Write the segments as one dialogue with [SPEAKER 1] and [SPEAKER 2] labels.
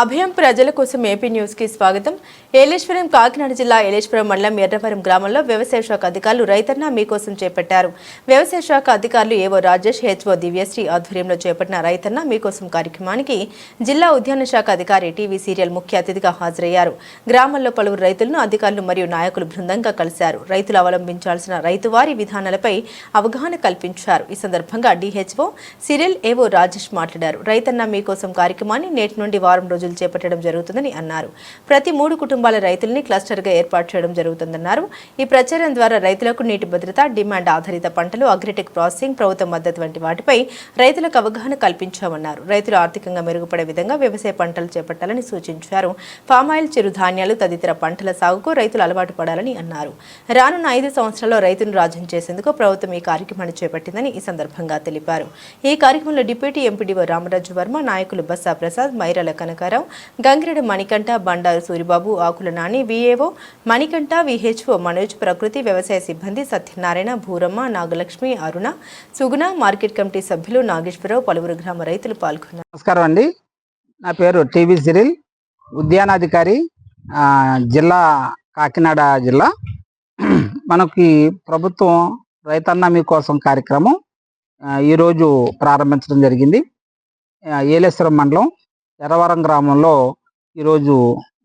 [SPEAKER 1] అభయం ప్రజల కోసం ఏపీ న్యూస్కి స్వాగతం. ఏలేశ్వరం కాకినాడ జిల్లా ఏలేశ్వరం మండలం ఎర్రవరం గ్రామంలో వ్యవసాయ శాఖ అధికారులు రైతన్న మీకోసం చేపట్టారు. వ్యవసాయ శాఖ అధికారులు ఏవో రాజేష్ హెచ్ఓ దివ్యశ్రీ ఆధ్వర్యంలో చేపట్టిన రైతన్న మీకోసం కార్యక్రమానికి జిల్లా ఉద్యాన శాఖ అధికారి టీవీ సీరియల్ ముఖ్య అతిథిగా హాజరయ్యారు. గ్రామంలో పలువురు రైతులను అధికారులు మరియు నాయకులు బృందంగా కలిశారు. రైతులు అవలంబించాల్సిన రైతువారీ విధానాలపై అవగాహన కల్పించారు. ఈ సందర్భంగా డిహెచ్ఓ సిరియల్ ఏవో రాజేష్ మాట్లాడారు. రైతన్న మీకోసం కార్యక్రమాన్ని నేటి నుండి వారం చర్యలు చేపట్టడం జరుగుతుందని అన్నారు. ప్రతి మూడు కుటుంబాల రైతుల్ని క్లస్టర్గా ఏర్పాటు చేయడం జరుగుతుందన్నారు. ఈ ప్రచారం ద్వారా రైతులకు నీటి భద్రత డిమాండ్ ఆధారిత పంటలు అగ్రిటెక్ ప్రాసెసింగ్ ప్రభుత్వ మద్దతు వంటి వాటిపై రైతులకు అవగాహన కల్పించామన్నారు. రైతులు ఆర్థికంగా మెరుగుపడే విధంగా వ్యవసాయ పంటలు చేపట్టాలని సూచించారు. పామాయిల్ చిరుధాన్యాలు తదితర పంటల సాగుకు రైతులు అలవాటు పడాలని అన్నారు. రానున్న ఐదు సంవత్సరాల్లో రైతును రాజ్యం చేసేందుకు ప్రభుత్వం ఈ కార్యక్రమాన్ని చేపట్టిందని ఈ సందర్భంగా తెలిపారు. ఈ కార్యక్రమంలో డిప్యూటీ ఎంపీడీఓ రామరాజు వర్మ నాయకులు బస్సా ప్రసాద్ మైరాల కనకారావు గంగిరెడ్డి మణికంఠ బండారు సూరిబాబు ఆకుల నాని విఏఓ మణికంఠ విహెచ్ఓ మనోజ్ ప్రకృతి వ్యవసాయ సిబ్బంది సత్యనారాయణ భూరమ్మ నాగలక్ష్మి అరుణ సుగుణ మార్కెట్ కమిటీ సభ్యులు నాగేశ్వరరావు పలువురు గ్రామ రైతులు పాల్గొన్నారు.
[SPEAKER 2] నమస్కారం అండి. నా పేరు టీవీ సిరిల్ ఉద్యానాధికారి జిల్లా కాకినాడ జిల్లా. మనకి ప్రభుత్వం రైతన్న మీకోసం కార్యక్రమం ఈరోజు ప్రారంభించడం జరిగింది. ఏలేశ్వరం మండలం ఎర్రవరం గ్రామంలో ఈరోజు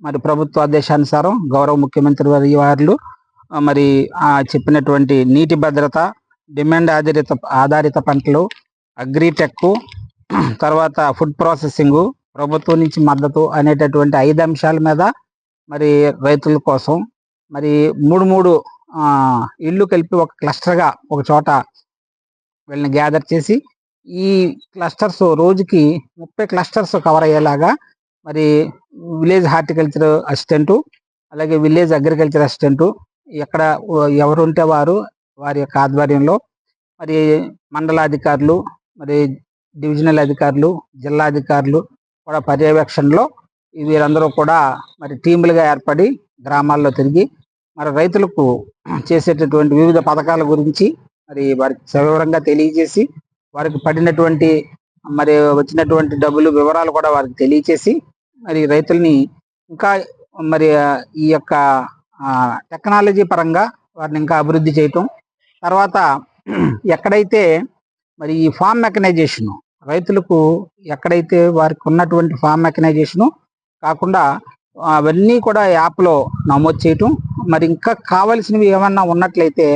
[SPEAKER 2] మరి ప్రభుత్వ ఆదేశానుసారం గౌరవ ముఖ్యమంత్రి వారి వారు మరి చెప్పినటువంటి నీటి భద్రత డిమాండ్ ఆధారిత ఆధారిత పంటలు అగ్రిటెక్ తర్వాత ఫుడ్ ప్రాసెసింగ్ ప్రభుత్వం నుంచి మద్దతు అనేటటువంటి ఐదు అంశాల మీద మరి రైతుల కోసం మరి మూడు మూడు ఇళ్ళు కలిపి ఒక క్లస్టర్గా ఒక చోట వీళ్ళని గ్యాదర్ చేసి ఈ క్లస్టర్స్ రోజుకి ముప్పై క్లస్టర్స్ కవర్ అయ్యేలాగా మరి విలేజ్ హార్టికల్చర్ అసిస్టెంట్ అలాగే విలేజ్ అగ్రికల్చర్ అసిస్టెంట్ ఎక్కడ ఎవరు ఉంటే వారు వారి యొక్క ఆధ్వర్యంలో మరి మండలాధికారులు మరి డివిజనల్ అధికారులు జిల్లా అధికారులు కూడా పర్యవేక్షణలో వీరందరూ కూడా మరి టీములుగా ఏర్పడి గ్రామాల్లో తిరిగి మరి రైతులకు చేసేటటువంటి వివిధ పథకాల గురించి మరి వారికి సవివరంగా తెలియజేసి వారికి పడినటువంటి మరి వచ్చినటువంటి డబ్బులు వివరాలు కూడా వారికి తెలియజేసి మరి రైతుల్ని ఇంకా మరి ఈ యొక్క టెక్నాలజీ పరంగా వారిని ఇంకా అభివృద్ధి చేయటం తర్వాత ఎక్కడైతే మరి ఈ ఫామ్ మెకనైజేషన్ రైతులకు ఎక్కడైతే వారికి ఉన్నటువంటి ఫామ్ మెకనైజేషను కాకుండా అవన్నీ కూడా యాప్లో నమోదు చేయటం మరి ఇంకా కావలసినవి ఏమన్నా ఉన్నట్లయితే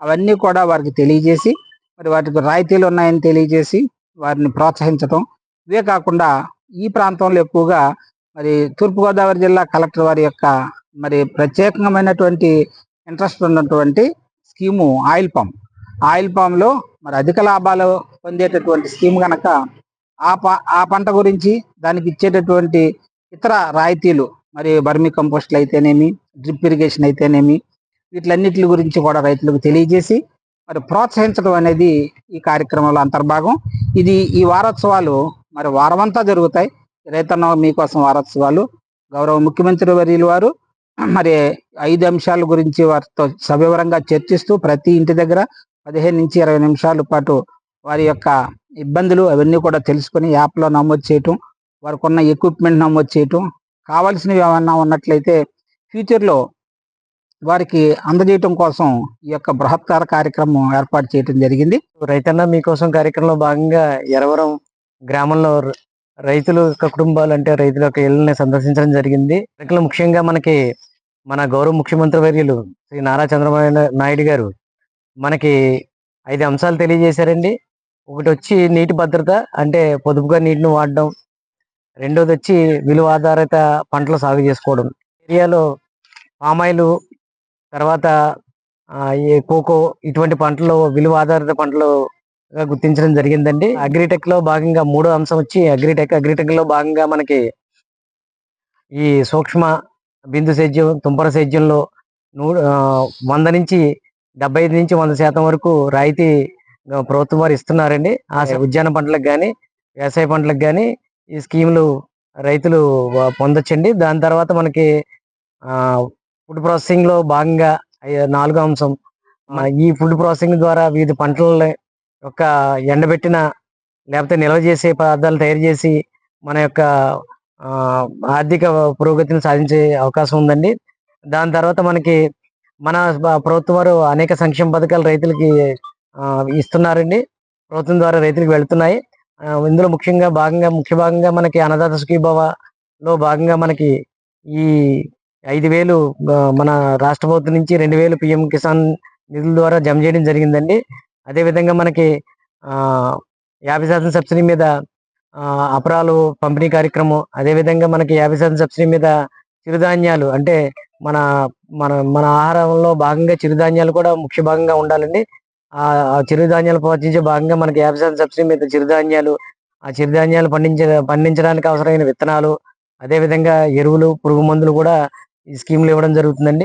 [SPEAKER 2] అవన్నీ కూడా వారికి తెలియజేసి మరి వాటికి రాయితీలు ఉన్నాయని తెలియజేసి వారిని ప్రోత్సహించటం. ఇవే కాకుండా ఈ ప్రాంతంలో ఎక్కువగా మరి తూర్పుగోదావరి జిల్లా కలెక్టర్ వారి యొక్క మరి ప్రత్యేకమైనటువంటి ఇంట్రెస్ట్ ఉన్నటువంటి స్కీము ఆయిల్ పంప్. ఆయిల్ పామ్లో మరి అధిక లాభాలు పొందేటటువంటి స్కీమ్ కనుక ఆ ప ఆ పంట గురించి దానికి ఇచ్చేటటువంటి ఇతర రాయితీలు మరి బర్మి కంపోస్ట్లు అయితేనేమి డ్రిప్ ఇరిగేషన్ అయితేనేమి వీటిలన్నిటి గురించి కూడా రైతులకు తెలియజేసి మరి ప్రోత్సహించడం అనేది ఈ కార్యక్రమంలో అంతర్భాగం. ఇది ఈ వారోత్సవాలు మరి వారమంతా జరుగుతాయి. రైతన్న మీకోసం వారోత్సవాలు గౌరవ ముఖ్యమంత్రి వర్యులు వారు మరి ఐదు అంశాల గురించి వారితో సవివరంగా చర్చిస్తూ ప్రతి ఇంటి దగ్గర పదిహేను నుంచి ఇరవై నిమిషాల పాటు వారి యొక్క ఇబ్బందులు అవన్నీ కూడా తెలుసుకొని యాప్లో నమోదు చేయటం వారికి ఉన్న ఎక్విప్మెంట్ నమోదు చేయటం కావాల్సినవి ఏమన్నా ఉన్నట్లయితే ఫ్యూచర్లో వారికి అందజేయటం కోసం ఈ యొక్క బృహత్కార కార్యక్రమం ఏర్పాటు చేయటం జరిగింది.
[SPEAKER 3] రైతన్న మీకోసం కార్యక్రమంలో భాగంగా ఎరవరం గ్రామంలో రైతుల రైతులు యొక్క కుటుంబాలు అంటే రైతుల యొక్క ఇళ్ళని సందర్శించడం జరిగింది. ఇక్కడ ముఖ్యంగా మనకి మన గౌరవ ముఖ్యమంత్రి వర్యులు శ్రీ నారా చంద్రబాబు నాయుడు గారు మనకి ఐదు అంశాలు తెలియజేశారండి. ఒకటి వచ్చి నీటి భద్రత అంటే పొదుపుగా నీటిని వాడడం. రెండోది వచ్చి విలువ ఆధారిత పంటలు సాగు చేసుకోవడం. ఏరియాలో పామాయిలు తర్వాత ఈ కోకో ఇటువంటి పంటలు విలువ ఆధారిత పంటలు గుర్తించడం జరిగిందండి. అగ్రిటెక్లో భాగంగా మూడో అంశం వచ్చి అగ్రిటెక్ అగ్రిటెక్లో భాగంగా మనకి ఈ సూక్ష్మ బిందు సేద్యం తుంపర సేద్యంలో నూ వంద నుంచి డెబ్బై ఐదు నుంచి వంద శాతం వరకు రాయితీ ప్రభుత్వం వారు ఇస్తున్నారండి. ఆ ఉద్యాన పంటలకు కానీ వ్యవసాయ పంటలకు కానీ ఈ స్కీములు రైతులు పొందొచ్చండి. దాని తర్వాత మనకి ఆ ఫుడ్ ప్రాసెసింగ్లో భాగంగా నాలుగో అంశం. ఈ ఫుడ్ ప్రాసెసింగ్ ద్వారా వివిధ పంటల యొక్క ఎండబెట్టిన లేకపోతే నిల్వ చేసే పదార్థాలు తయారు చేసి మన యొక్క ఆర్థిక పురోగతిని సాధించే అవకాశం ఉందండి. దాని తర్వాత మనకి మన ప్రభుత్వం వారు అనేక సంక్షేమ పథకాలు రైతులకి ఇస్తున్నారండి. ప్రభుత్వం ద్వారా రైతులకు వెళ్తున్నాయి. ఇందులో ముఖ్యంగా భాగంగా ముఖ్య భాగంగా మనకి అన్నదాత సుఖీభవ లో భాగంగా మనకి ఈ ఐదు వేలు మన రాష్ట్ర ప్రభుత్వం నుంచి రెండు వేలు పిఎం కిసాన్ నిధుల ద్వారా జమ చేయడం జరిగిందండి. అదేవిధంగా మనకి యాభై శాతం సబ్సిడీ మీద అపరాలు పంపిణీ కార్యక్రమం అదేవిధంగా మనకి యాభై శాతం సబ్సిడీ మీద చిరుధాన్యాలు అంటే మన మన మన ఆహారంలో భాగంగా చిరుధాన్యాలు కూడా ముఖ్య భాగంగా ఉండాలండి. ఆ ఆ చిరుధాన్యాలు పోషించే భాగంగా మనకి యాభై శాతం సబ్సిడీ మీద చిరుధాన్యాలు ఆ చిరుధాన్యాలు పండించే పండించడానికి అవసరమైన విత్తనాలు అదేవిధంగా ఎరువులు పురుగు మందులు కూడా ఈ స్కీమ్లు ఇవ్వడం జరుగుతుందండి.